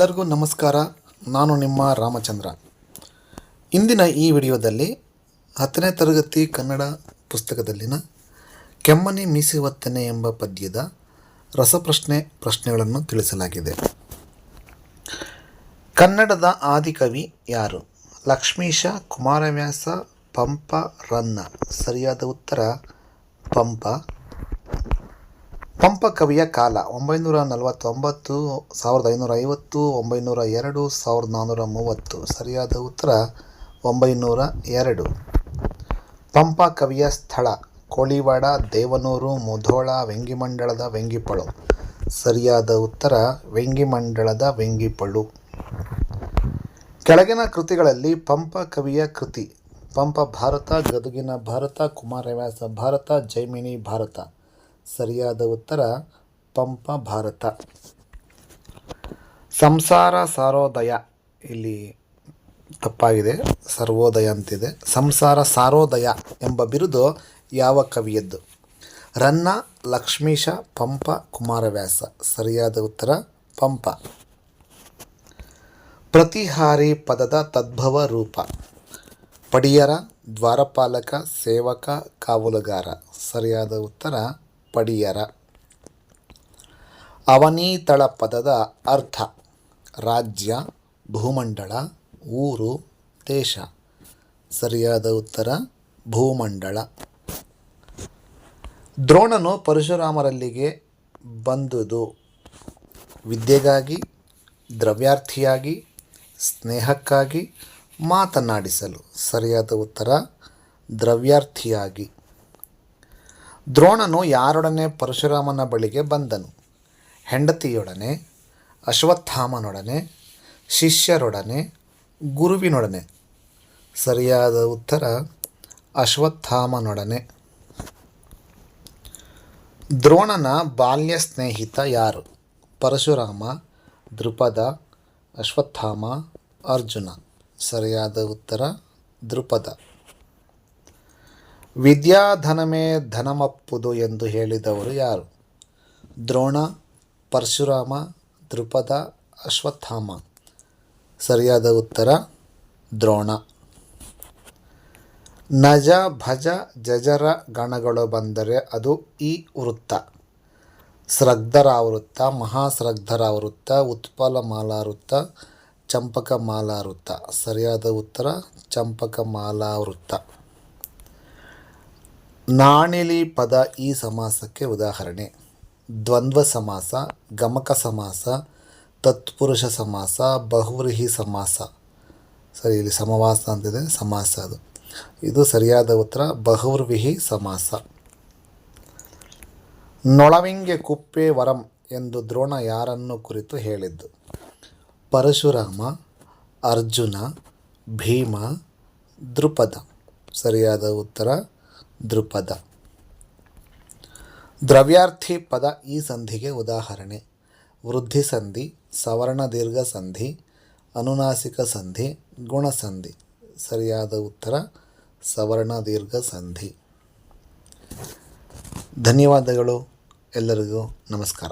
ಎಲ್ಲರಿಗೂ ನಮಸ್ಕಾರ. ನಾನು ನಿಮ್ಮ ರಾಮಚಂದ್ರ. ಇಂದಿನ ಈ ವಿಡಿಯೋದಲ್ಲಿ ಹತ್ತನೇ ತರಗತಿ ಕನ್ನಡ ಪುಸ್ತಕದಲ್ಲಿನ ಕೆಮ್ಮನೆ ಮೀಸೆ ಎಂಬ ಪದ್ಯದ ರಸಪ್ರಶ್ನೆ ಪ್ರಶ್ನೆಗಳನ್ನು ತಿಳಿಸಲಾಗಿದೆ. ಕನ್ನಡದ ಆದಿಕವಿ ಯಾರು? ಲಕ್ಷ್ಮೀಶ ಕುಮಾರವ್ಯಾಸ ಪಂಪ ರನ್ನ. ಸರಿಯಾದ ಉತ್ತರ ಪಂಪ. ಪಂಪ ಕವಿಯ ಕಾಲ, ಒಂಬೈನೂರ ನಲವತ್ತೊಂಬತ್ತು, ಸಾವಿರದ ಐನೂರ ಐವತ್ತು, ಒಂಬೈನೂರ ಎರಡು, ಸಾವಿರದ ನಾನ್ನೂರ ಮೂವತ್ತು. ಸರಿಯಾದ ಉತ್ತರ, ಒಂಬೈನೂರ ಎರಡು. ಪಂಪ ಕವಿಯ ಸ್ಥಳ, ಕೋಳಿವಾಡ, ದೇವನೂರು, ಮುಧೋಳ ವೆಂಗಿಮಂಡಳದ ವೆಂಗಿಪಳು. ಸರಿಯಾದ ಉತ್ತರ ವೆಂಗಿಮಂಡಳದ ವೆಂಗಿಪಳು. ಕೆಳಗಿನ ಕೃತಿಗಳಲ್ಲಿ ಪಂಪ ಕವಿಯ ಕೃತಿ, ಪಂಪ ಭಾರತ, ಗದುಗಿನ ಭಾರತ, ಕುಮಾರವ್ಯಾಸ ಭಾರತ, ಜೈಮಿನಿ ಭಾರತ. ಸರಿಯಾದ ಉತ್ತರ, ಪಂಪ ಭಾರತ. ಸಂಸಾರ ಸಾರೋದಯ. ಇಲ್ಲಿ ತಪ್ಪಾಗಿದೆ, ಸರ್ವೋದಯ ಅಂತಿದೆ. ಸಂಸಾರ ಸಾರೋದಯ ಎಂಬ ಬಿರುದು ಯಾವ ಕವಿಯದ್ದು? ರನ್ನ, ಲಕ್ಷ್ಮೀಶ, ಪಂಪ, ಕುಮಾರವ್ಯಾಸ. ಸರಿಯಾದ ಉತ್ತರ, ಪಂಪ. ಪ್ರತಿಹಾರಿ ಪದದ ತದ್ಭವ ರೂಪ. ಪಡಿಯರ, ದ್ವಾರಪಾಲಕ, ಸೇವಕ, ಕಾವಲುಗಾರ. ಸರಿಯಾದ ಉತ್ತರ ಪಡಿಯರ. ಅವನೀತಳ ಪದದ ಅರ್ಥ, ರಾಜ್ಯ, ಭೂಮಂಡಳ, ಊರು, ದೇಶ. ಸರಿಯಾದ ಉತ್ತರ, ಭೂಮಂಡಳ. ದ್ರೋಣನು ಪರಶುರಾಮರಲ್ಲಿಗೆ ಬಂದುದು. ವಿದ್ಯೆಗಾಗಿ, ದ್ರವ್ಯಾರ್ಥಿಯಾಗಿ, ಸ್ನೇಹಕ್ಕಾಗಿ ಮಾತನಾಡಿಸಲು. ಸರಿಯಾದ ಉತ್ತರ, ದ್ರವ್ಯಾರ್ಥಿಯಾಗಿ. ದ್ರೋಣನು ಯಾರೊಡನೆ ಪರಶುರಾಮನ ಬಳಿಗೆ ಬಂದನು. ಹೆಂಡತಿಯೊಡನೆ, ಅಶ್ವತ್ಥಾಮನೊಡನೆ, ಶಿಷ್ಯರೊಡನೆ, ಗುರುವಿನೊಡನೆ. ಸರಿಯಾದ ಉತ್ತರ, ಅಶ್ವತ್ಥಾಮನೊಡನೆ. ದ್ರೋಣನ ಬಾಲ್ಯ ಸ್ನೇಹಿತ ಯಾರು? ಪರಶುರಾಮ ದೃಪದ ಅಶ್ವತ್ಥಾಮ, ಅರ್ಜುನ. ಸರಿಯಾದ ಉತ್ತರ ದೃಪದ ವಿದ್ಯಾಧನಮೇ ಧನಮಪ್ಪುದು ಎಂದು ಹೇಳಿದವರು ಯಾರು? ದ್ರೋಣ, ಪರಶುರಾಮ ದೃಪದ ಅಶ್ವತ್ಥಾಮ. ಸರಿಯಾದ ಉತ್ತರ, ದ್ರೋಣ. ನಜ, ಭಜ, ಜಜರ ಗಣಗಳು ಬಂದರೆ ಅದು ಈ ವೃತ್ತ. ಸ್ರಗ್ಧರಾವೃತ್ತ ಮಹಾಸ್ರಗ್ಧರಾವೃತ್ತ ಉತ್ಪಲ ಮಾಲಾವೃತ್ತ, ಚಂಪಕ ಮಾಲಾವೃತ್ತ. ಸರಿಯಾದ ಉತ್ತರ, ಚಂಪಕ ಮಾಲಾವೃತ್ತ. ನಾಣಿಲಿ ಪದ ಈ ಸಮಾಸಕ್ಕೆ ಉದಾಹರಣೆ. ದ್ವಂದ್ವ ಸಮಾಸ, ಗಮಕ ಸಮಾಸ, ತತ್ಪುರುಷ ಸಮಾಸ, ಬಹುವ್ರೀಹಿ ಸಮಾಸ. ಸರಿ, ಇಲ್ಲಿ ಸಮವಾಸ ಅಂತಿದೆ, ಸಮಾಸ ಅದು. ಇದು ಸರಿಯಾದ ಉತ್ತರ, ಬಹುವ್ರೀಹಿ ಸಮಾಸ. ನೊಳವಿಂಗೆ ಕುಪ್ಪೆ ವರಂ ಎಂದು ದ್ರೋಣ ಯಾರನ್ನು ಕುರಿತು ಹೇಳಿದ್ದು? ಪರಶುರಾಮ, ಅರ್ಜುನ, ಭೀಮ ದೃಪದ ಸರಿಯಾದ ಉತ್ತರ ದೃಪದ. ದ್ರವ್ಯಾರ್ಥಿ ಪದ ಈ ಸಂಧಿಗೆ ಉದಾಹರಣೆ. ವೃದ್ಧಿ ಸಂಧಿ, ಸವರ್ಣ ದೀರ್ಘ ಸಂಧಿ, ಅನುನಾಸಿಕ ಸಂಧಿ ಗುಣಸಂಧಿ ಸರಿಯಾದ ಉತ್ತರ, ಸವರ್ಣ ದೀರ್ಘ ಸಂಧಿ. ಧನ್ಯವಾದಗಳು ಎಲ್ಲರಿಗೂ ನಮಸ್ಕಾರ.